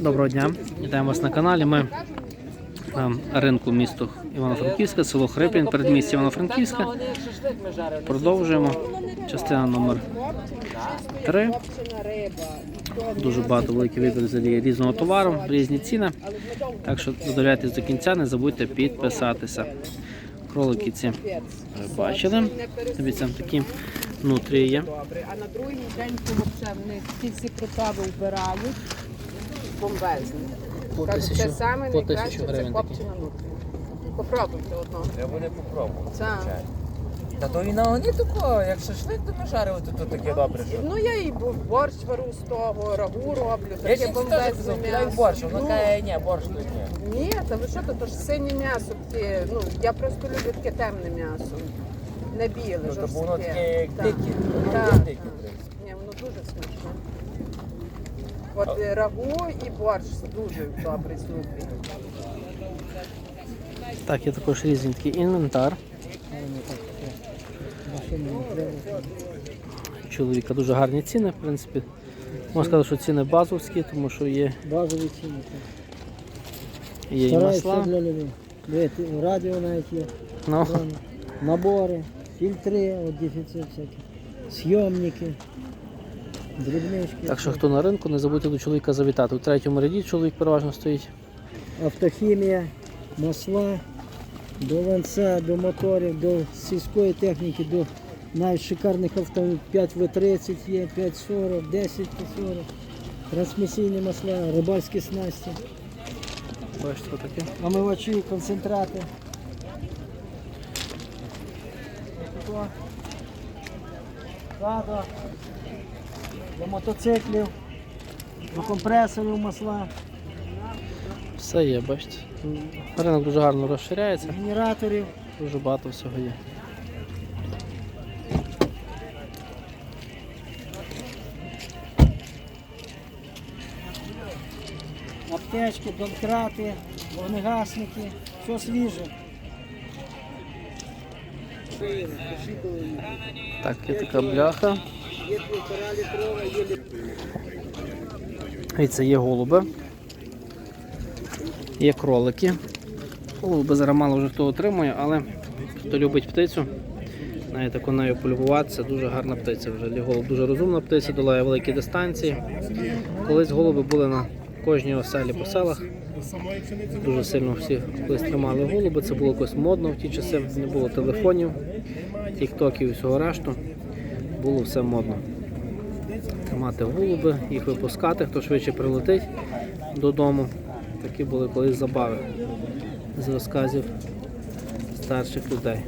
Доброго дня, вітаємо вас на каналі. Ми на ринку місто Івано-Франківська, село Хриплін, передмістя Івано-Франківська. Продовжуємо. Частина номер 3. Дуже багато великий вибір взагалі різного товару, різні ціни. Так що додивляйтесь до кінця, не забудьте підписатися. Кролики ці ви бачили. Дивіться, такі нутрії добре. А на другий день взагалі вони ці всі приправи вбирають бомбезні. По Кажуть, тисячу- це саме по найкраще тисячу це гривень такі. копчена нутка. Попробуйте одного. Треба не попробувати. Це. звичайно. Та то і на огні такого, як шашлик то нажарювати, то таке добре. Що... Ну я і бо- борщ вару з того, рагу роблю, Я таке ще теж бомбезне казав, кидай м'ясо. борщ, вона Ну, каже, ні, борщ тут ні. Ні, та ви що, то, то ж синє м'ясо таке, ну, я просто люблю таке темне м'ясо. Не біле, Ну, то бо воно таке як Так. воно Так. як в принципі. Ні, воно дуже смачне. От е, рагу і борщ дуже добрий з. Так, є також різний такий інвентар. Чоловіка дуже гарні ціни, в принципі. Можна сказати, що ціни базовські, тому що є, Базові ціни. є і масла. для людей. Дивіться, радіо навіть є. Ну, Набори, фільтри, от дефіцит всякий. Зйомники, дрібнички. так що хто на ринку, не забудьте до чоловіка завітати. У третьому ряді чоловік переважно стоїть. Автохімія, масла, до ланца, до моторів, до сільської техніки, до навіть шикарних автомобілів 5В30 є, 540, 10 40 трансмісійні масла, рибальські снасті, Бачите, таке. омивачі, концентрати. Отако. До мотоциклів, до компресорів масла, Все є, бачите. Ринок дуже гарно розширяється, генераторів. дуже багато всього є. аптечки, донкрати, вогнегасники, все свіже. Так, є така бляха. Є півтора літрова, є І це є голуби. Є кролики. Голуби зараз мало вже хто отримує, але хто любить птицю, навіть таку нею полюбуватися, дуже гарна птиця. Вже голуб дуже розумна птиця, долає великі дистанції. Колись голуби були на кожній оселі по селах. Дуже сильно всі колись тримали голуби. Це було якось модно в ті часи, не було телефонів, тіктоків і всього решту. Було все модно тримати голуби, їх випускати, хто швидше прилетить додому. Такі були колись забави з розказів старших людей.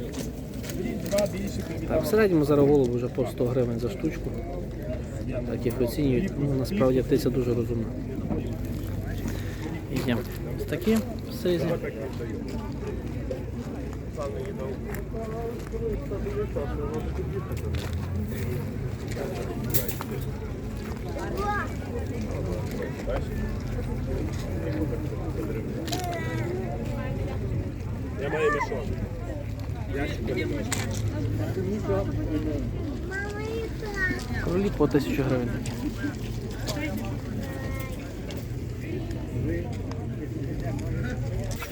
Так, в середньому зараз голуби вже по 100 гривень за штучку. Так їх оцінюють. Ну, насправді птиця дуже розумна. І Є ось такі в сизі. Кролі по 1000 гривень.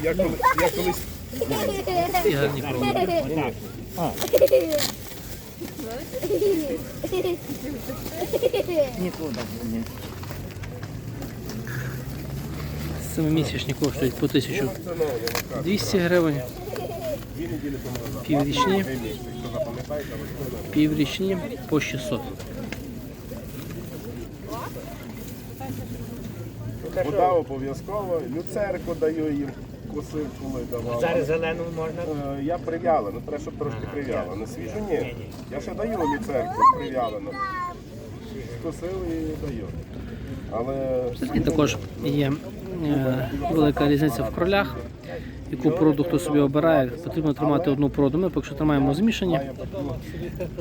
Я коли я колись І гарні кролі. Семимісячні коштують по 1200 гривень. Піврічні. Піврічні по 600. вода обов'язково, люцерку даю їм, косив, коли давав. Зараз зелену можна. Е, Я прив'яла, ну треба, щоб трошки прив'яла. На свіжу ні. Я ще даю ліцерку прив'ялену. Косив і даю. Але І також є велика різниця в кролях. Яку породу хто собі обирає, потрібно тримати одну породу. Ми поки що тримаємо змішані.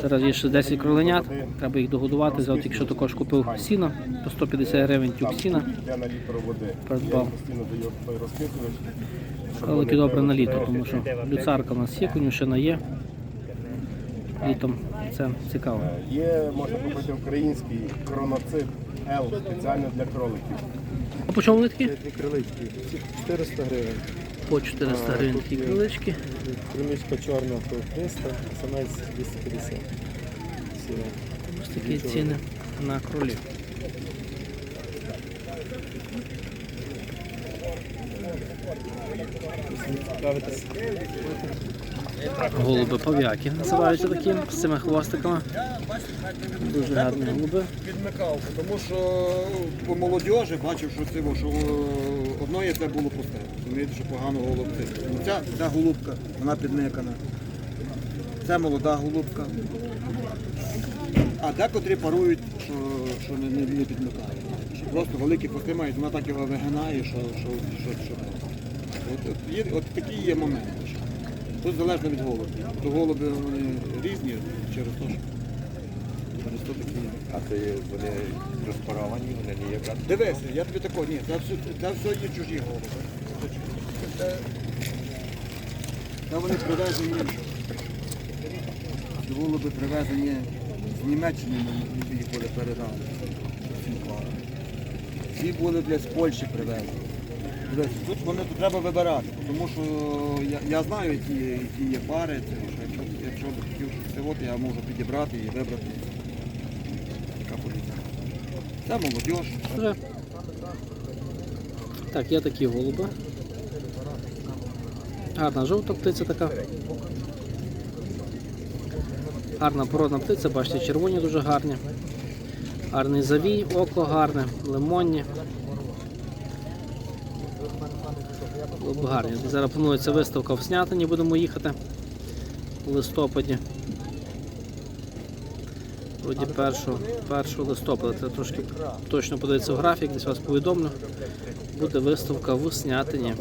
Зараз є ще 10 кроленят, треба їх догодувати. Завтра якщо також купив сіно по 150 гривень тюк сіна. Придбав. Кролики добре на літо, тому що люцарка у нас є, конюшина є. Літом. Це цікаво. Є, можна купити український кроноцит L спеціально для кроликів. А по чому литки? Ці крилички 400 гривень. По 400 гривень такі крилички. Криличка чорна то 300, самець 250. Сіра. Ось такі ціни на кролів. Цікавитись. Голуби пов'яки називаються такі з цими хвостиками. Дуже гарні голуби. Підмикав, тому що по молодіжі бачив, що це що е, одно яйце було пусте. Розумієте, що погано голубці. Ну, Ця, ця голубка, вона підникана. Це молода голубка. А декотрі парують, що, що не, не, не підмикають. Просто великі пусти мають, вона так його вигинає, що, що, що, що. От, от, є, от такі є моменти. Тут залежно від голубів. То голуби вони різні через те, що через то такі. А це вони розпаровані, вони не є брат. Дивися, я тобі тако, ні, це все, це все є чужі голуби. Це, це вони привезені. Ці голуби привезені з Німеччини, ми їх були передали. Ці. Ці були для з Польщі привезені. Тут вони тут треба вибирати, тому що я, я знаю, які, які є пари, це, що якщо, якщо б хотів щось я можу підібрати і вибрати. Така поліція. Це молодіж. Вже. Так, є такі голуби. Гарна жовта птиця така. Гарна породна птиця, бачите, червоні дуже гарні. Гарний завій, око гарне, лимонні. Голуби гарні. Зараз планується виставка в Снятині, будемо їхати у листопаді. Вроді 1, 1 листопада. Це трошки точно подивитися в графік, десь вас повідомлю. Буде виставка в Снятині.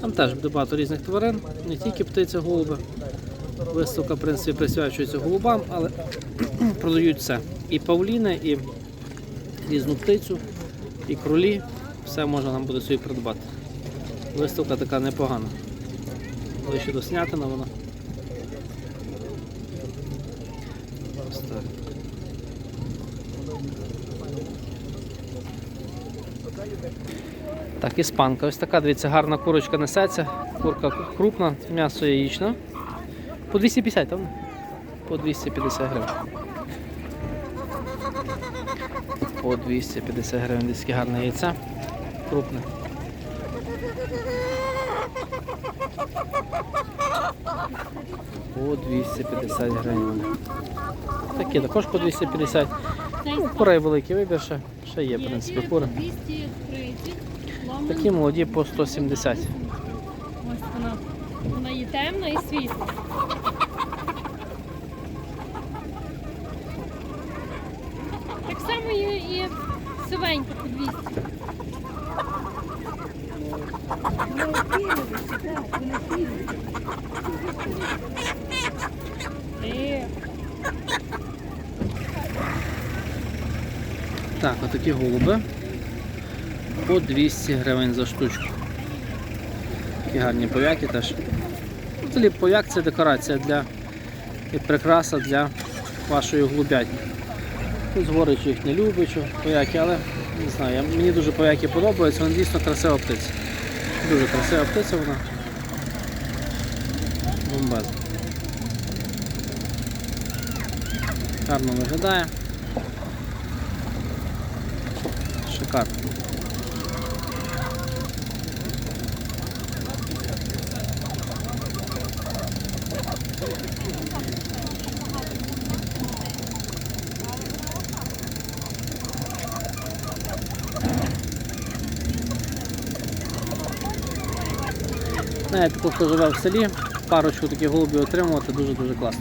Там теж буде багато різних тварин, не тільки птиця, голуби. Виставка, в принципі, присвячується голубам, але продають все. І павліни, і різну птицю, і кролі. Все можна нам буде собі придбати. Виставка така непогана. Ближче до Снятина вона. Ось так. Так, іспанка. Ось така, дивіться, гарна курочка несеться. Курка крупна, м'ясо яєчне. По 250, там? По 250 гривень. По 250 гривень десь гарне яйце. Крупне. По 250 гривень. Такі також по 250. Ну, курей великий вибір ще. Ще є, в принципі, кури. 230. Ломан. Такі молоді по 170. Ось вона. Вона є темна і світла. Так само і сивенька по 200. Е, Так, отакі голуби. По 200 гривень за штучку. Такі гарні пов'яки теж. Взагалі пов'як це декорація для і прикраса для вашої голубятні. Тут згорить, їх не любить, що пов'яки, але не знаю, мені дуже пов'яки подобаються, вона дійсно красива птиця. Дуже красива птиця вона. Бомбезна. Гарно виглядає. Шикарно. Знаєте, хто живе в селі, парочку таких голубів отримувати дуже-дуже класно.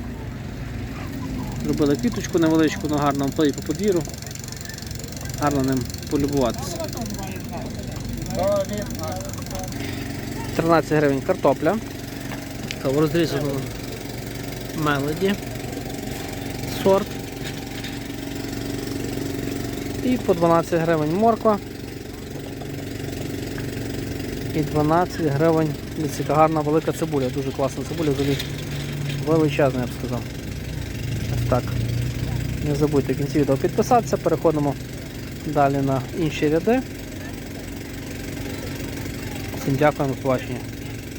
Зробили квіточку невеличку на гарному по подвір'ю. Гарно ним полюбуватися. 13 гривень картопля. Така в розрізаному мелоді. Сорт. І по 12 гривень морква. І 12 гривень. Яка гарна велика цибуля, дуже класна цибуля, взагалі величезний, я б сказав. Ось так. Не забудьте в кінці відео підписатися, переходимо далі на інші ряди. Всім дякуємо, побачення.